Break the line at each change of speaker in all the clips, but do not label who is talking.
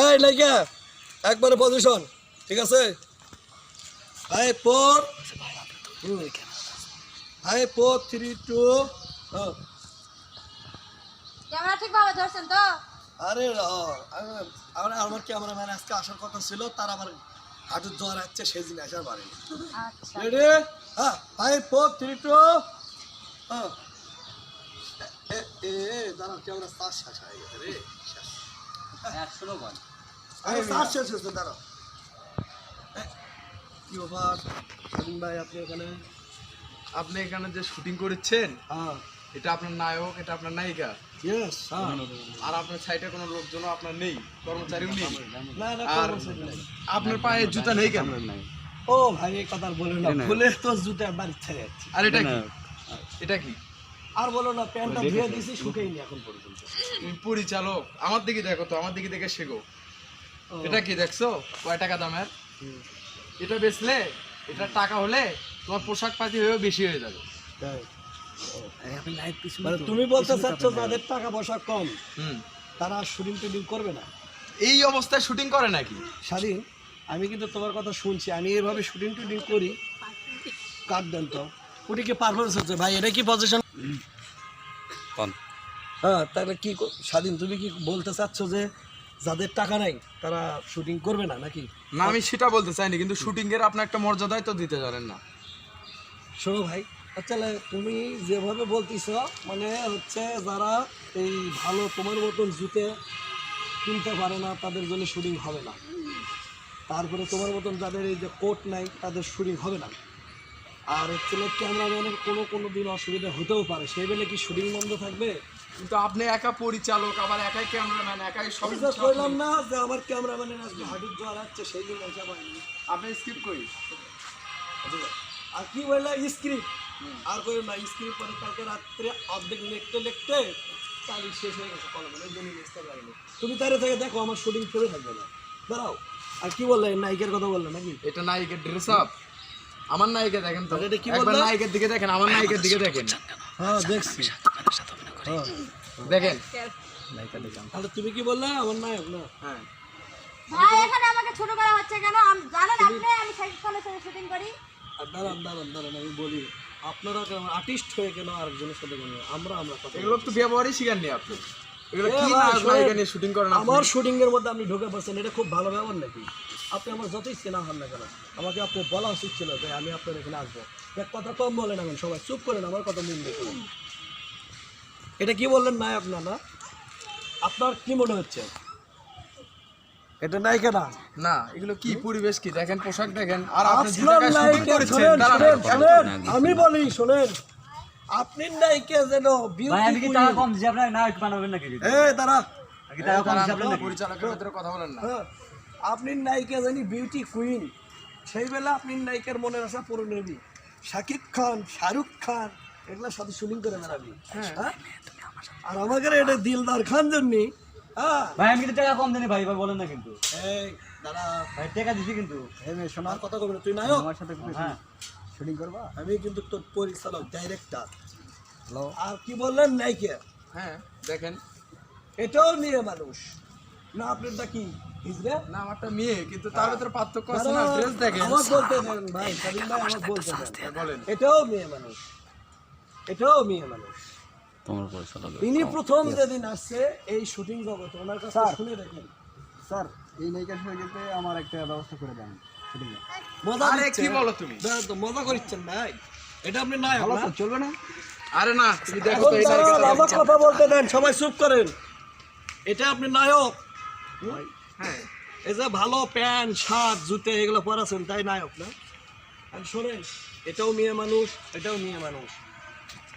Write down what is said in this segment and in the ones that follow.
এই লাইকা একবারে পজিশন ঠিক আছে? High four three two
camera ঠিকভাবে ধরছেন তো?
আরে র- আরে- আরে আমার ক্যামেরাম্যান আজকে আসার কথা ছিল তার আবার হাঁটুর জ্বর আসছে সেই দিন আসার বাড়ি।
আচ্ছা।
রেডি হ্যাঁ ফাইভ ফোর থ্রি টু হ্যাঁ এ এ এ, ক্যামেরা চার্জ শেষ হয়ে গেছে রে। শেষ। আরে চার্জ শেষ হয়েছে দাঁড়াও। কি ব্যাপার? স্বাধীন ভাই আপনি এখানে?
আপনি এখানে যে শুটিং করেছেন
হ্যাঁ।
এটা আপনার নায়ক এটা আপনার নায়িকা?
ইয়েস
আর আপনার সাইডে কোনো লোকজনও আপনার নেই কর্মচারীও নেই?
না না
আর
কর্মচারী
আপনার পায়ে জুতা নেই কেন?
ও ভাই এই কথা বলে না। ভুলে তো জুতা বাড়ি ছেড়ে যাচ্ছি।
আর এটা কি? এটা কি?
আর বলো না প্যান্টটা ধুয়ে দিয়েছি শুকেইনি এখন পর্যন্ত।
তুমি পরিচালক আমার দিকে দেখো তো আমার দিকে দেখে শেখো। এটা কি দেখছ? কয় টাকা দামের? এটা বেচলে এটা টাকা হলে তোমার পোশাক পাতি হয়েও বেশি হয়ে যাবে।
মানে তুমি বলতে চাচ্ছ যাদের টাকা পয়সা কম
হুম।
তারা শুটিং টুটিং করবে না?
এই অবস্থায় শুটিং করে নাকি?
স্বাধীন আমি কিন্তু তোমার কথা শুনছি আমি এইভাবে শুটিং টুটিং করি। কাট দেন তো? ওটি কি পারফরমেন্স হচ্ছে ভাই এটা কি পজিশন হ্যাঁ তাহলে কি স্বাধীন তুমি কি বলতে চাচ্ছ যে যাদের টাকা নাই তারা শুটিং করবে না নাকি?
না আমি সেটা বলতে চাইনি কিন্তু শুটিং এর আপনি একটা মর্যাদাই তো দিতে জানেন না।
শোনো ভাই তাহলে তুমি যেভাবে বলতেছ মানে হচ্ছে যারা এই ভালো তোমার মতন জুতে কিনতে পারে না তাদের জন্য শুটিং হবে না। তারপরে তোমার মতন যাদের এই যে কোট নাই তাদের শুটিং হবে না। আর হচ্ছে ক্যামেরাম্যানের কোনো কোনো দিন অসুবিধা হতেও পারে। সেই বেলে কি শুটিং বন্ধ থাকবে?
কিন্তু আপনি একা পরিচালক আবার একাই ক্যামেরাম্যান একাই সব
কইলাম না যে আমার ক্যামেরাম্যানের আজকে হাঁটুর জ্বর আসছে সেই দিন এসে পাইনি
আপনি স্কিপ করি।
আর কি বললে? স্ক্রিপ্ট আর কই না স্ক্রিপ্ট পরে কালকে রাত্রে অর্ধেক লিখতে লিখতে তারিখ শেষ হয়ে গেছে কলমে এই জন্য লিখতে পারিনি। তুমি তারে থেকে দেখো আমার শুটিং চলে থাকবে না। দাঁড়াও। আর কি বললে? নায়িকার কথা বললে নাকি?
এটা নায়িকের ড্রেস আপ আমার নায়িকা দেখেন তো।
এটা কি
একবার
বললে?
নায়িকের দিকে দেখেন আমার নায়িকের দিকে দেখেন।
হ্যাঁ দেখছি। হ্যাঁ।
দেখেন।
তাহলে তুমি কি বললে? আমার নায়ক না?
হ্যাঁ।
ভাই এখানে আমাকে ছোট করা হচ্ছে কেন? আম- জানেন আপনি আমি সাথে শুটিং করি।
আর দাঁড়ান দাঁড়ান দাঁড়ান আমি বলি আপনারা কেন আর্টিস্ট হয়ে কেন আরেকজনের সাথে বলবেন আমরা আমরা কথা
এগুলো তো ব্যবহারই শিখাননি আপনি। এগুলো কি নায়ক নায়িকা নিয়ে শুটিং করেন
আমার শুটিং এর মধ্যে আপনি ঢুকে পড়ছেন এটা খুব ভালো ব্যবহার নাকি? আপনি আমার যতই চেনা হন না কেন আমাকে আপনি বলা উচিত ছিল যে আমি আপনার এখানে আসব। এক কথা কম বলেন এখন সবাই চুপ করেন আমার কথা দেখুন এটা কি বললেন নায়ক না না? আপনার কি মনে হচ্ছে? এটা নায়িকা না
না এগুলো কি পরিবেশ কি? দেখেন পোশাক দেখেন। আর
আপনার আমি বলি শোনেন আপনি নায়িকা যেন
ভাই আমি কি টাকা কম দিছি? আপনার নায়ক বানাবেন নাকি?
এ দাঁড়া
আপনার
পরিচালকের ভিতরে কথা বলেন না।
হ্যাঁ, আপনি নায়িকা জানি বিউটি কুইন সেই বেলা আপনি নায়িকার মনের আশা পূরণ নেবি শাকিব খান শাহরুখ খান এগুলোর সাথে শুটিং করে বেড়াবি। হ্যাঁ? আর আমাকে এটা দিলদার খান জন্যে হ্যাঁ?
ভাই আমি কিন্তু টাকা কম দিনি ভাই ভাই বলেন না কিন্তু।
এই দাদা
ভাই টাকা দিছি কিন্তু।
এই মেয়ে শোনার কথা কবি তুই নায়ক?
আমার সাথে হ্যাঁ।
শুটিং করবা? আমি কিন্তু তোর পরিচালক ডাইরেক্টর হ্যালো। আর কি বললেন নায়িকা?
হ্যাঁ দেখেন।
এটাও নিয়ে মানুষ। না আপনারটা কি? হিজড়ে
না আমারটা মেয়ে কিন্তু তার ভিতরে পার্থক্য আছে না ড্রেস দেখেন।
আমার বলতে দেন ভাই সাবিন ভাই আমার বলতে দেন।
বলেন।
এটাও মেয়ে মানুষ। এটাও মেয়ে মানুষ। ইনি প্রথম যেদিন আসছে এই শুটিং জগতে ওনার কাছে শুনে দেখেন।
স্যার এই নায়িকার সঙ্গে আমার একটা ব্যবস্থা করে দেন শুটিং
মজা
আরে কি বলো তুমি?
মজা করছেন ভাই। এটা আপনি নায়ক না?
চলবে না?
আরে না তুমি দেখো
কথা বলতে দেন সবাই চুপ করেন। এটা আপনি নায়ক।
হ্যাঁ।
এই যে ভালো প্যান্ট, শার্ট, জুতে, এগুলো পরাছেন তাই নায়ক না আর শোনেন, এটাও মেয়ে মানুষ, এটাও মেয়ে মানুষ।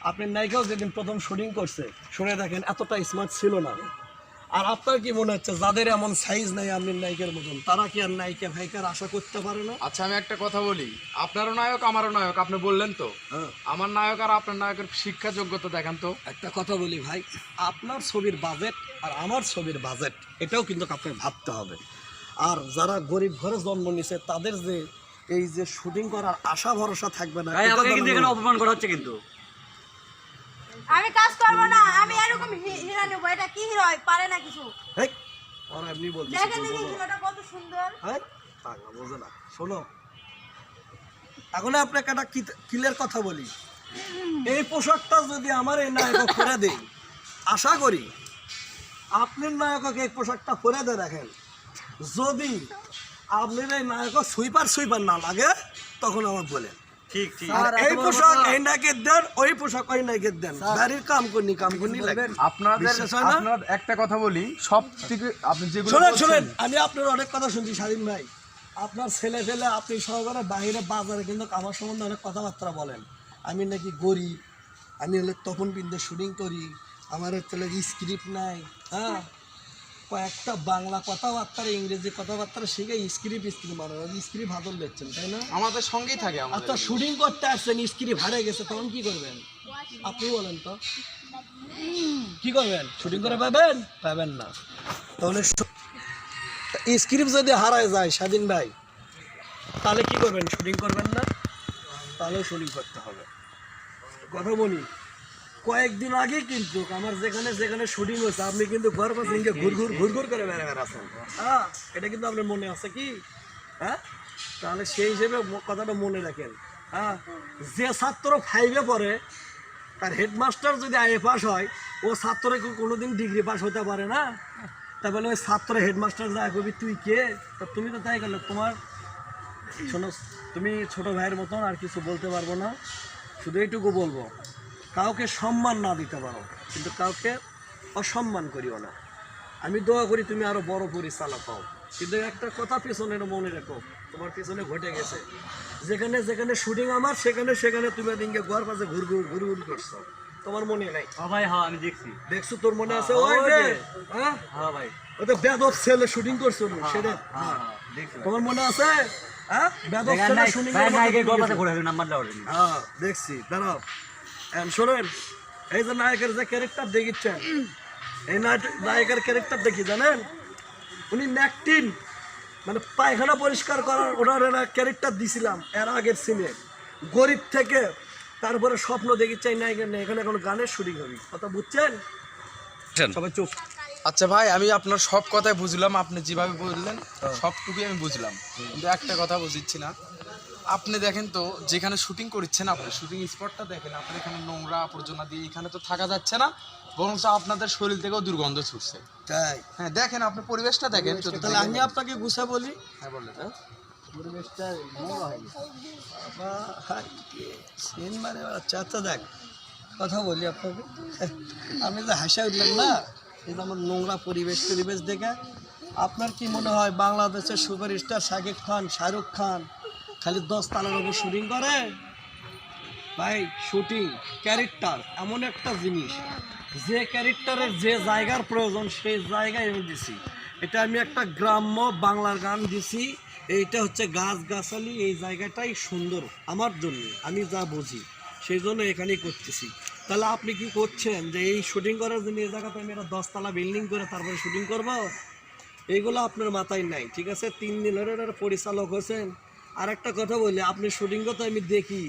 আপনার নায়িকাও যেদিন প্রথম শুটিং করছে, শুনে দেখেন, এতটা স্মার্ট ছিল না। আর আপনার কি মনে হচ্ছে যাদের এমন সাইজ নাই আপনার নায়িকার মতন তারা কি আর নায়িকা ভাইকার আশা করতে পারে না?
আচ্ছা আমি একটা কথা বলি। আপনারও নায়ক আমারও নায়ক আপনি বললেন তো।
হ্যাঁ।
আমার নায়ক আর আপনার নায়কের শিক্ষা যোগ্যতা দেখান তো।
একটা কথা বলি ভাই আপনার ছবির বাজেট আর আমার ছবির বাজেট এটাও কিন্তু আপনাকে ভাবতে হবে। আর যারা গরিব ঘরে জন্ম নিছে তাদের যে এই যে শুটিং করার আশা ভরসা থাকবে না
অপমান করা হচ্ছে কিন্তু।
আমি কাজ করব না আমি এরকম হিরো নেব। এটা কি হিরো পারে না কিছু।
হেই, ওরা এমনি বলছে
দেখেন দেখি হিরোটা কত সুন্দর।
হ্যাঁ পাগলা বোঝে না। শোনো এখন আপনাকে একটা কিলের কথা বলি। এই পোশাকটা যদি আমার এই নায়ক করে দেই আশা করি আপনার নায়ককে এই পোশাকটা পরে দেয় দেখেন। যদি আপনার এই নায়ক সুইপার সুইপার না লাগে তখন আমার বলেন।
ঠিক ঠিক।
এই পোশাক এই নায়কের দেন ওই পোশাক ওই নায়কের দেন বাড়ির কাম করনি কাম করনি
আপনাদের
বিশ্বাস না?
আপনার একটা কথা বলি সব থেকে আপনি যেগুলো
শোনেন
বলছেন-
আমি আপনার অনেক কথা শুনছি স্বাধীন ভাই। আপনার ছেলে ফেলে আপনি সহকারে বাইরে বাজারে কিন্তু আমার সম্বন্ধে অনেক কথাবার্তা বলেন। আমি নাকি গরিব আমি হলে তখন বিন্দু শুটিং করি আমার হচ্ছে স্ক্রিপ্ট নাই হ্যাঁ? কয়েকটা বাংলা কথাবার্তা ইংরেজি কথাবার্তা শিখে স্ক্রিপ্ট স্ক্রিপ্ট মানে স্ক্রিপ্ট হাতল দিচ্ছেন তাই না?
আমাদের সঙ্গেই থাকে আমাদের
আচ্ছা শুটিং করতে আসছেন স্ক্রিপ্ট হারিয়ে গেছে তখন কি করবেন? আপনি বলেন তো। কি করবেন? শুটিং করে পাবেন? পাবেন না। তাহলে স্ক্রিপ্ট যদি হারায় যায় স্বাধীন ভাই তাহলে কি করবেন? শুটিং করবেন না? তাহলেও শুটিং করতে হবে। কথা বলি। কয়েকদিন আগে কিন্তু আমার যেখানে যেখানে শুটিং হয়েছে, আপনি কিন্তু ঘর পাশে ঘুর ঘুর ঘুর ঘুর করে বেড়ে বেড়াচ্ছেন। হ্যাঁ এটা কিন্তু আপনার মনে আছে কি? হ্যাঁ? তাহলে সেই হিসেবে কথাটা মনে রাখেন। হ্যাঁ যে ছাত্র ফাইভে পড়ে, তার হেডমাস্টার যদি আইএ পাস হয়, ও ছাত্র কি কোনোদিন ডিগ্রি পাস হতে পারে না। তাহলে ওই ছাত্র হেডমাস্টার যা কবি, তুই কে? তা তুমি তো তাই গেল তোমার শোনো, তুমি ছোট ভাইয়ের মতন আর কিছু বলতে পারব না। শুধু এইটুকু বলব। কাউকে সম্মান না দিতে পারো কিন্তু কাউকে অসম্মান করিও না। আমি দোয়া করি তুমি আরও বড় পরিচালক হও। কিন্তু একটা কথা পিছনে মনে রেখো তোমার পিছনে ঘটে গেছে। যেখানে যেখানে শুটিং আমার সেখানে সেখানে তুমি দিনকে গোয়ার পাশে ঘুর ঘুর ঘুর ঘুর করছ। তোমার মনে নাই?
ভাই হ্যাঁ আমি দেখছি।
দেখছ তোর মনে আছে? ওই যে হ্যাঁ?
হ্যাঁ ভাই।
ওই তো বেদব ছেলে শুটিং করছ সেটা
হ্যাঁ দেখছি
তোমার মনে আছে? হ্যাঁ? বেদব ছেলে শুটিং হ্যাঁ দেখছি দাঁড়াও। শোনেন এই যে নায়কের যে ক্যারেক্টার দেখিচ্ছেন এই নায়ক- নায়কের ক্যারেক্টার দেখি জানেন? উনি ন্যাকটিন মানে পায়খানা পরিষ্কার করার ওনার একটা ক্যারেক্টার দিছিলাম এর আগের সিনে গরিব থেকে তারপরে স্বপ্ন দেখিচ্ছে এই নায়কের নেই এখানে এখন গানের শুটিং হবে। কথা বুঝছেন? সবাই চুপ।
আচ্ছা ভাই আমি আপনার সব কথাই বুঝলাম আপনি যেভাবে বললেন সবটুকুই আমি বুঝলাম। কিন্তু একটা কথা বুঝিচ্ছি না আপনি দেখেন তো যেখানে শুটিং করছেন আপনি শুটিং স্পটটা দেখেন আপনার এখানে নোংরা আবর্জনা দিয়ে এখানে তো থাকা যাচ্ছে না বরং আপনাদের শরীর থেকেও দুর্গন্ধ ছুটছে।
তাই?
হ্যাঁ দেখেন আপনি পরিবেশটা দেখেন
তাহলে আমি আপনাকে গুছা বলি?
হ্যাঁ বললেন
পরিবেশটা নোংরা হয়ে
সিন মানে চাচা দেখ কথা বলি আপনাকে। আমি তো হাসা উঠলাম না? এই যে আমার নোংরা পরিবেশ পরিবেশ দেখে। আপনার কি মনে হয় বাংলাদেশের সুপারস্টার শাকিব খান শাহরুখ খান খালি দশ তালার উপর শুটিং করে। ভাই শুটিং ক্যারেক্টার এমন একটা জিনিস। যে ক্যারেক্টারের যে জায়গার প্রয়োজন, সেই জায়গায় আমি দিছি। এটা আমি একটা গ্রাম্য বাংলার গান দিছি। এইটা হচ্ছে গাছ গাছালি এই জায়গাটাই সুন্দর আমার জন্য। আমি যা বুঝি, সেই জন্য এখানেই করতেছি। তাহলে আপনি কি করছেন যে এই শুটিং করার জন্য এই জায়গাতে আমি একটা দশতলা বিল্ডিং করে তারপরে শুটিং করব? এইগুলো আপনার মাথায় নাই, ঠিক আছে? তিন দিনের একটা পরিচালক হয়েছেন। আর একটা কথা বলি আপনি শুটিং তো আমি দেখি।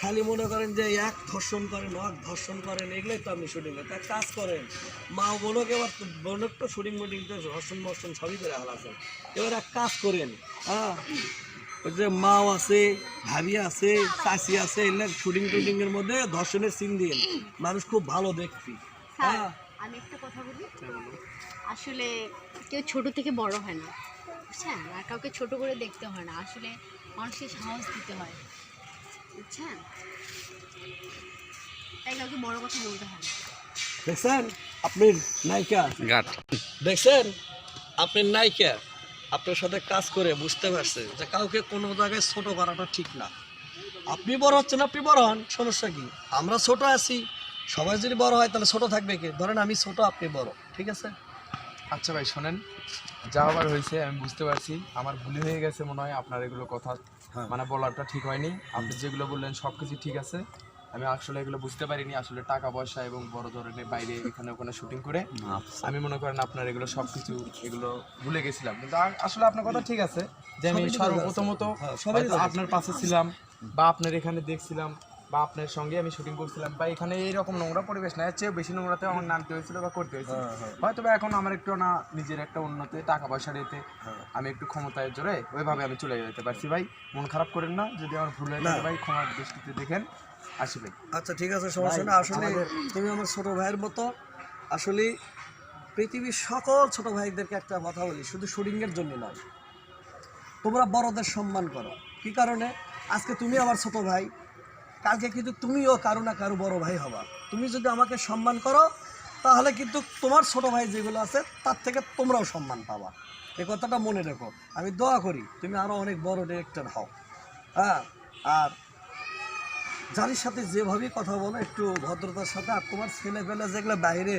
খালি মনে করেন যে এক ধর্ষণ করেন এক ধর্ষণ করেন এগুলোই তো আপনি শুটিং করেন এক কাজ করেন মা বোনকে এবার বোনক তো শুটিং মুটিং তো ধর্ষণ মর্ষণ সবই করে হালাছেন এবার এক কাজ করেন হ্যাঁ? ওই যে মাও আছে ভাবি আছে চাষি আছে এগুলো শুটিং টুটিংয়ের মধ্যে ধর্ষণের সিন দিন মানুষ খুব ভালো দেখবি। হ্যাঁ?
আমি একটা কথা বলি। আসলে কেউ ছোট থেকে বড় হয় না। বুঝছেন? আর কাউকে ছোট করে দেখতে হয় না। আসলে মানুষকে সাহস দিতে হয়। বুঝছেন? তাই কাউকে বড় কথা বলতে হয় না।
দেখছেন? আপনি নায়িকা। দেখছেন? আপনি নায়িকা। আপনার সাথে কাজ করে বুঝতে পারছে যে কাউকে কোনো জায়গায় ছোট করাটা ঠিক না। আপনি বড় হচ্ছেন আপনি বড় হন। সমস্যা কি? আমরা ছোট আছি। সবাই যদি বড় হয় তাহলে ছোট থাকবে কি? ধরেন আমি ছোট আপনি বড়। ঠিক আছে?
আচ্ছা ভাই শোনেন। যা আবার হয়েছে আমি বুঝতে পারছি। আমার ভুল হয়ে গেছে মনে হয় আপনার এগুলো কথা
হ্যাঁ।
মানে বলাটা ঠিক হয়নি। আপনি যেগুলো বললেন সব কিছু ঠিক আছে। আমি আসলে এগুলো বুঝতে পারিনি আসলে টাকা পয়সা এবং বড় ধরনের বাইরে এখানে ওখানে শুটিং করে। আমি মনে করেন আপনার এগুলো সব কিছু এগুলো ভুলে গেছিলাম। কিন্তু আসলে আপনার কথা ঠিক আছে যে আমি। সর্বপ্রথমত
হ্যাঁ।
আপনার পাশে ছিলাম বা আপনার এখানে দেখছিলাম। বা আপনার সঙ্গে আমি শুটিং করছিলাম। বা এখানে এইরকম নোংরা পরিবেশ না চেয়ে বেশি নোংরাতে আমার নামতে হয়েছিল বা করতে হয়েছিল। হয়তো বা এখন আমার একটু না নিজের একটা উন্নতি টাকা পয়সার এতে আমি একটু ক্ষমতায় জোরে ওইভাবে আমি চলে যেতে পারছি। ভাই মন খারাপ করেন না যদি আমার ভুল হয়ে থাকে ভাই ক্ষমার দৃষ্টিতে দেখেন আসি ভাই।
আচ্ছা ঠিক আছে সমস্যা না আসলে তুমি আমার ছোট ভাইয়ের মতো আসলে পৃথিবীর সকল ছোট ভাইদেরকে একটা কথা বলি শুধু শুটিংয়ের জন্য নয়। তোমরা বড়দের সম্মান করো। কি কারণে? আজকে তুমি আমার ছোট ভাই কালকে কিন্তু তুমিও কারও না কারও বড় ভাই হবা। তুমি যদি আমাকে সম্মান করো, তাহলে কিন্তু তোমার ছোট ভাই যেগুলো আছে, তার থেকে তোমরাও সম্মান পাবা। এই কথাটা মনে রেখো। আমি দোয়া করি, তুমি আরও অনেক বড় ডিরেক্টর হও। হ্যাঁ আর যার সাথে যেভাবেই কথা বলো, একটু ভদ্রতার সাথে, আর তোমার ছেলে পেলে যেগুলো বাইরে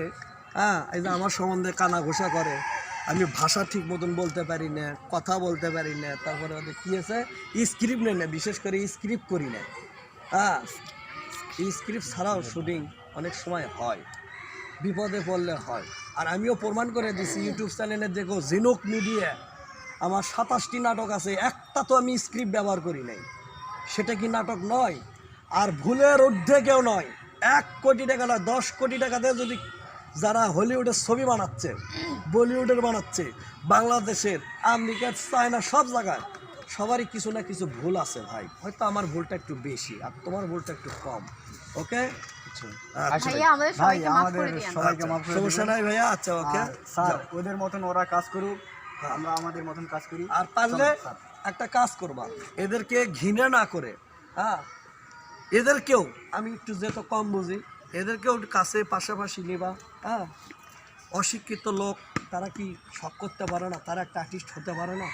হ্যাঁ এই যে আমার সম্বন্ধে কানা ঘোষা করে, আমি ভাষা ঠিক মতন বলতে পারি না, কথা বলতে পারি না, তারপরে কী আছে? স্ক্রিপ্ট নেই না, বিশেষ করে স্ক্রিপ্ট করি না। হ্যাঁ স্ক্রিপ্ট ছাড়াও শুটিং অনেক সময় হয়। বিপদে পড়লে হয়। আর আমিও প্রমাণ করে দিছি ইউটিউব চ্যানেলে দেখো জিনুক মিডিয়া আমার সাতাশটি নাটক আছে, একটা তো আমি স্ক্রিপ্ট ব্যবহার করি নাই। সেটা কি নাটক নয়? আর ভুলের ঊর্ধ্বে কেউ নয়। এক কোটি টাকা নয়, দশ কোটি টাকা দিয়ে যদি যারা হলিউডের ছবি বানাচ্ছে বলিউডের বানাচ্ছে, বাংলাদেশের, আমেরিকার, চায়না, সব জায়গায় সবারই কিছু না কিছু ভুল আছে ভাই। হয়তো আমার ভুলটা একটু বেশি আর তোমার ভুলটা একটু কম ওকে
ভাই
আমাদের সবাইকে মাফ করে দিয়েন।
সবাইকে মাফ করে
সমস্যা নাই ভাইয়া আচ্ছা ওকে
স্যার। ওদের মতন ওরা কাজ করুক আমরা আমাদের মতন কাজ করি।
আর পারলে একটা কাজ করবা। এদেরকে ঘৃণা না করে হ্যাঁ? এদেরকেও আমি একটু যেহেতু কম বুঝি এদেরকেও কাছে পাশাপাশি নেবা হ্যাঁ? অশিক্ষিত লোক তারা কি শখ করতে পারে না? তারা একটা আর্টিস্ট হতে পারে না?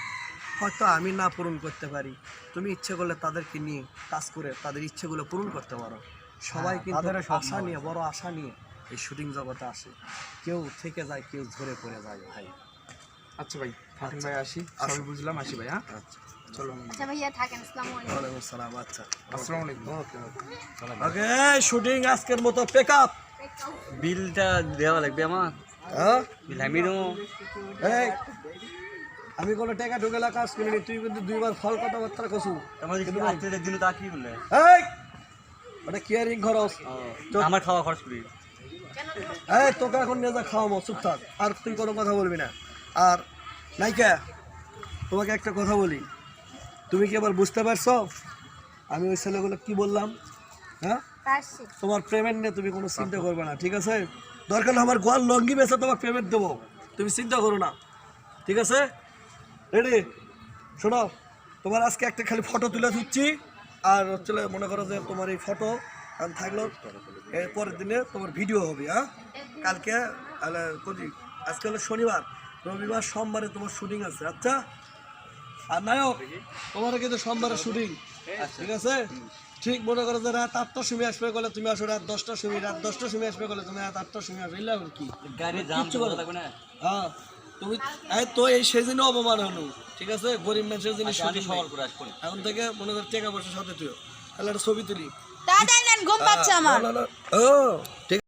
হয়তো আমি না পূরণ করতে পারি। তুমি ইচ্ছে করলে তাদেরকে নিয়ে কাজ করে তাদের ইচ্ছেগুলো পূরণ করতে পারো। সবাই
হ্যাঁ,
কিন্তু আশা নিয়ে বড় আশা নিয়ে এই শুটিং জগতে আসে। কেউ থেকে যায় কেউ ধরে পড়ে যায় ভাই।
আচ্ছা ভাই থাকেন ভাই আসি। সবই বুঝলাম আসি ভাই হ্যাঁ?
আচ্ছা।
চলো
আচ্ছা ভাইয়া থাকেন আসসালামু আলাইকুম।
ওয়ালাইকুম আসসালাম আচ্ছা।
আসসালামু আলাইকুম।
ওকে শুটিং আজকের মতো পেক আপ
বিলটা দেওয়া লাগবে আমার।
হ্যাঁ?
বিল আমি
এই আমি কোনো টাকা ঢুকেলা কাজ করিনি। তুই কিন্তু দুইবার ফল কথাবার্তা কছু
তোমার যদি আজকে দিন তা কি বললে
এই! ওটা কেয়ারিং খরচ। তো-
আমার খাওয়া খরচ করি।
এই তোকে এখন নিয়ে যা খাওয়াবো চুপ থাক। আর তুই কোনো কথা বলবি না। আর নাইকা তোমাকে একটা কথা বলি। তুমি কি এবার বুঝতে পারছ? আমি ওই ছেলেগুলো কি বললাম? হ্যাঁ? তোমার পেমেন্ট নিয়ে তুমি কোনো চিন্তা করবে না ঠিক আছে? দরকার আমার গোয়াল লঙ্গি বেচে তোমার পেমেন্ট দেবো। তুমি চিন্তা করো না ঠিক আছে? রেডি শোনো তোমার আজকে একটা খালি ফটো তুলে দিচ্ছি আর হচ্ছে মনে করো যে তোমার এই ফটো থাকল এর পরের দিনে তোমার ভিডিও হবে হ্যাঁ? কালকে তাহলে আজকে হলো শনিবার রবিবার সোমবারে তোমার শুটিং আছে আচ্ছা? আর নায়ক তোমার কিন্তু সোমবারে শুটিং ঠিক আছে? ঠিক মনে করো যে রাত আটটার সময় আসবে বলে তুমি আসো রাত দশটার সময় রাত দশটার সময় আসবে বলে তুমি রাত আটটার সময় আসবে কি।
গাড়ি।
হ্যাঁ। তুমি এই তো এই সেদিনও অপমান হলো ঠিক আছে? গরিব মানুষের জিনিস শুটিং
সবার করে আসব
এখন থেকে মনে কর টাকা পয়সার সাথে তুই তাহলে একটা ছবি তুলি।
তাড়াতাড়ি নেন ঘুম পাচ্ছে আমার।
ও ঠিক